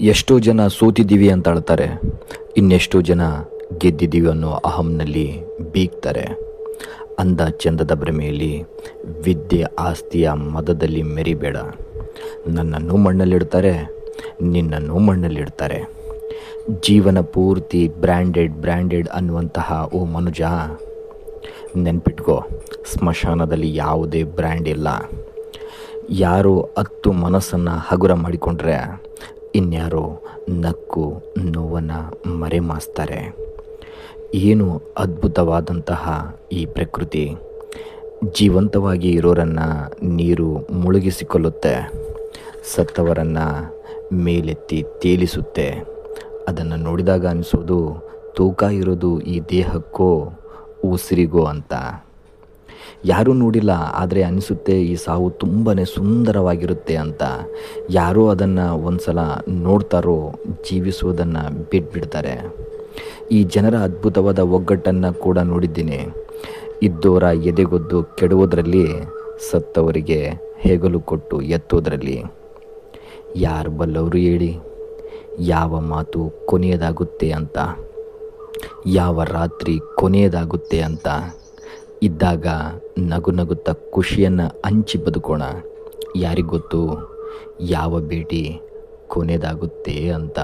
ಎಷ್ಟೋ ಜನ ಸೋತಿದ್ದೀವಿ ಅಂತ ಹೇಳ್ತಾರೆ. ಇನ್ನೆಷ್ಟೋ ಜನ ಗೆದ್ದಿದ್ದೀವಿ ಅನ್ನೋ ಅಹಂನಲ್ಲಿ ಬೀಗ್ತಾರೆ. ಅಂದ ಚಂದದ ಭ್ರಮೆಯಲ್ಲಿ ವಿದ್ಯೆ ಆಸ್ತಿಯ ಮದದಲ್ಲಿ ಮೆರಿಬೇಡ. ನನ್ನನ್ನು ಮಣ್ಣಲ್ಲಿಡ್ತಾರೆ ನಿನ್ನನ್ನು ಮಣ್ಣಲ್ಲಿಡ್ತಾರೆ ಜೀವನ ಪೂರ್ತಿ ಬ್ರ್ಯಾಂಡೆಡ್ ಬ್ರ್ಯಾಂಡೆಡ್ ಅನ್ನುವಂತಹ ಓ ಮನುಜ, ನೆನ್ಪಿಟ್ಕೋ, ಸ್ಮಶಾನದಲ್ಲಿ ಯಾವುದೇ ಬ್ರ್ಯಾಂಡ್ ಇಲ್ಲ. ಯಾರು ಹತ್ತು ಮನಸ್ಸನ್ನು ಹಗುರ ಮಾಡಿಕೊಂಡ್ರೆ ಇನ್ಯಾರೋ ನಕ್ಕು ನೋವನ್ನು ಮರೆಮಾಸ್ತಾರೆ. ಏನು ಅದ್ಭುತವಾದಂತಹ ಈ ಪ್ರಕೃತಿ? ಜೀವಂತವಾಗಿ ಇರೋರನ್ನು ನೀರು ಮುಳುಗಿಸಿಕೊಳ್ಳುತ್ತೆ. ಸತ್ತವರನ್ನು ಮೇಲೆತ್ತಿ ತೇಲಿಸುತ್ತೆ. ಅದನ್ನು ನೋಡಿದಾಗ ಅನಿಸೋದು, ತೂಕ ಇರೋದು ಈ ದೇಹಕ್ಕೋ, ಉಸಿರಿಗೋ ಅಂತ. ಯಾರೂ ನೋಡಿಲ್ಲ, ಆದರೆ ಅನಿಸುತ್ತೆ ಈ ಸಾವು ತುಂಬಾ ಸುಂದರವಾಗಿರುತ್ತೆ ಅಂತ. ಯಾರೋ ಅದನ್ನು ಒಂದು ಸಲ ನೋಡ್ತಾರೋ ಜೀವಿಸುವುದನ್ನು ಬಿಟ್ಬಿಡ್ತಾರೆ. ಈ ಜನರ ಅದ್ಭುತವಾದ ಒಗ್ಗಟ್ಟನ್ನು ಕೂಡ ನೋಡಿದ್ದೀನಿ. ಇದ್ದೋರ ಎದೆಗೊದ್ದು ಕೆಡುವುದರಲ್ಲಿ, ಸತ್ತವರಿಗೆ ಹೆಗಲು ಕೊಟ್ಟು ಎತ್ತೋದರಲ್ಲಿ. ಯಾರು ಬಲ್ಲವರು ಹೇಳಿ? ಯಾವ ಮಾತು ಕೊನೆಯದಾಗುತ್ತೆ ಅಂತ. ಯಾವ ರಾತ್ರಿ ಕೊನೆಯದಾಗುತ್ತೆ ಅಂತ. ಇದ್ದಾಗ ನಗು ನಗುತ್ತಾ ಖುಷಿಯನ್ನು ಹಂಚಿ ಬದುಕೋಣ. ಯಾರಿಗೊತ್ತು ಯಾವ ಭೇಟಿ ಕೊನೆಯದಾಗುತ್ತೆ ಅಂತ.